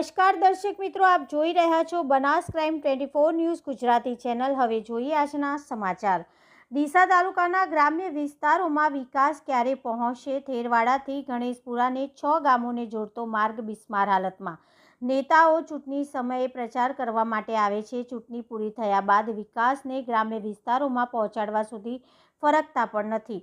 નમસ્કાર દર્શક મિત્રો, આપ જોઈ રહ્યા છો Banas crime twenty four news Gujarati channel. હવે જોઈએ આજના સમાચાર. ડીસા તાલુકાના ગ્રામ્ય વિસ્તારોમાં વિકાસ ક્યારે પહોંચશે? થેરવાડાથી ગણેશપુરાને છ ગામોને જોડતો માર્ગ બિસ્માર હાલતમાં. નેતાઓ ચૂંટણી સમયે પ્રચાર કરવા માટે આવે છે. ચૂંટણી પૂરી થયા બાદ વિકાસને ગ્રામ્ય વિસ્તારોમાં પહોંચાડવા સુધી ફરકતા પણ નથી.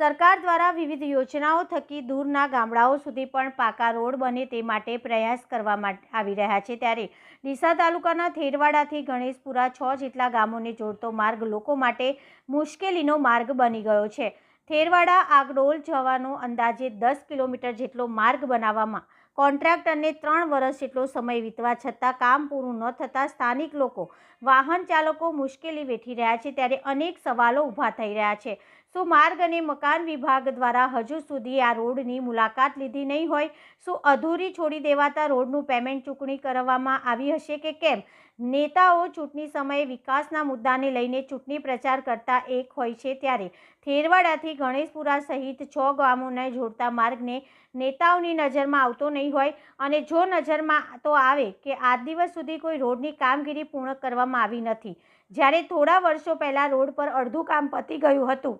સરકાર દ્વારા વિવિધ યોજનાઓ થકી દૂરના ગામડાઓ સુધી પણ પાકા રોડ બને તે માટે પ્રયાસ કરવામાં આવી રહ્યા છે. ત્યારે ડીસા તાલુકાના થેરવાડાથી ગણેશપુરા છ જેટલા ગામોને જોડતો માર્ગ લોકો માટે મુશ્કેલીનો માર્ગ બની ગયો છે. થેરવાડા આગડોલ જવાનો અંદાજે દસ કિલોમીટર જેટલો માર્ગ બનાવવામાં કોન્ટ્રાક્ટરને ત્રણ વર્ષ જેટલો સમય વીતવા છતાં કામ પૂરું ન થતાં સ્થાનિક લોકો વાહન ચાલકો મુશ્કેલી વેઠી રહ્યા છે. ત્યારે અનેક સવાલો ઊભા થઈ રહ્યા છે. શું માર્ગ અને મકાન વિભાગ દ્વારા હજુ સુધી આ રોડની મુલાકાત લીધી નહીં હોય. શું અધૂરી છોડી દેવાતા રોડનું પેમેન્ટ ચૂકવણી કરવામાં આવી હશે કે કેમ? નેતાઓ ચૂંટણી સમયે વિકાસના મુદ્દાને લઈને ચૂંટણી પ્રચાર કરતા એક હોય છે ત્યારે થેરવાડાથી ગણેશપુરા સહિત છ ગામોને જોડતા માર્ગને નેતાઓની નજરમાં આવતો નહીં હોય અને જો નજરમાં તો આવે કે આજ દિવસ સુધી કોઈ રોડની કામગીરી પૂર્ણ કરવામાં આવી નથી. જ્યારે થોડા વર્ષો પહેલાં રોડ પર અડધું કામ પતી ગયું હતું.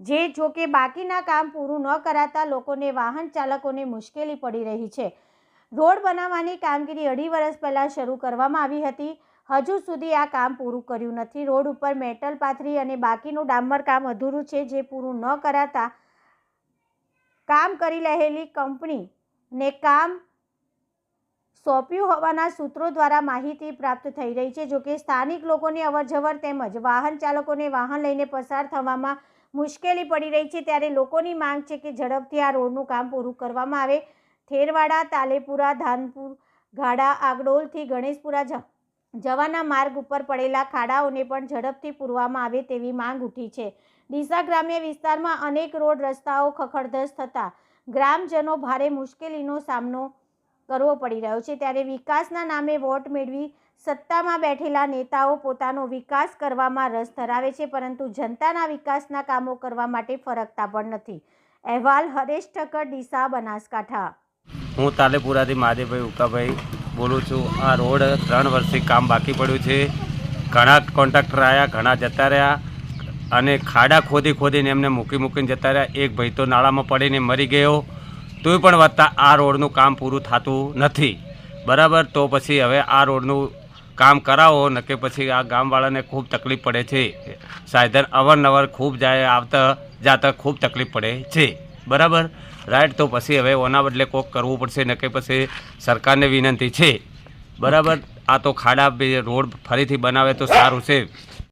જે જો કે બાકીના કામ પૂરું ન કરાતા લોકોને વાહન ચાલકોને મુશ્કેલી પડી રહી છે. રોડ બનાવવાની કામગીરી અઢી વર્ષ પહેલાં શરૂ કરવામાં આવી હતી. હજુ સુધી આ કામ પૂરું કર્યું નથી. રોડ ઉપર મેટલ પાથરી અને બાકીનું ડામર કામ અધૂરું છે. જે પૂરું ન કરાતા કામ કરી રહેલી કંપનીને કામ સોંપ્યું હોવાના સૂત્રો દ્વારા માહિતી પ્રાપ્ત થઈ રહી છે. જોકે સ્થાનિક લોકોની અવરજવર તેમજ વાહન ચાલકોને વાહન લઈને પસાર થવામાં મુશ્કેલી પડી રહી છે ત્યારે લોકોની માંગ છે કે ઝડપથી આ રોડનું કામ પૂરું કરવામાં આવે. થેરવાડા, તાલેપુરા, ધાનપુર, ગાડા આગડોલથી ગણેશપુરા જ- જવાના માર્ગ ઉપર પડેલા ખાડાઓને પણ ઝડપથી પૂરવામાં આવે તેવી માંગ ઉઠી છે. ડીસા ગ્રામ્ય વિસ્તારમાં અનેક રોડ રસ્તાઓ ખખડધસ થતાં ગ્રામજનો ભારે મુશ્કેલીનો સામનો કરવો પડી રહ્યો છે. ત્યારે વિકાસના નામે વોટ મેળવી સત્તામાં બેઠેલા નેતાઓ પોતાનો વિકાસ કરવામાં રસ ધરાવે છે, પરંતુ જનતાના વિકાસના કામો કરવા માટે ફરકતા પણ નથી. અહેવાલ હરેશ ઠક્કર, ડીસા, બનાસકાંઠા. હું તાલેપુરાથી મહાદેવભાઈ ઉકાભાઈ બોલું છું. આ રોડ ત્રણ વર્ષથી કામ બાકી પડ્યું છે. ઘણા કોન્ટ્રાક્ટર આવ્યા ઘણા જતા રહ્યા અને ખાડા ખોદી ખોદીને એમને મૂકી મૂકીને જતા રહ્યા. એક ભાઈ તો નાળામાં પડીને મરી ગયો. તોય પણ વધતા આ રોડનું કામ પૂરું થતું નથી. બરાબર? તો પછી હવે આ રોડનું કામ કરાવો ને કે પછી આ ગામવાળાને ખૂબ તકલીફ પડે છે. સાધન અવારનવાર ખૂબ જાય આવતા જાતા ખૂબ તકલીફ પડે છે. બરાબર? રાઈટ તો પછી હવે ઓના બદલે કોક કરવું પડશે ને કે પછી સરકારને વિનંતી છે. બરાબર? આ તો ખાડા બે રોડ ફરીથી બનાવે તો સારું છે.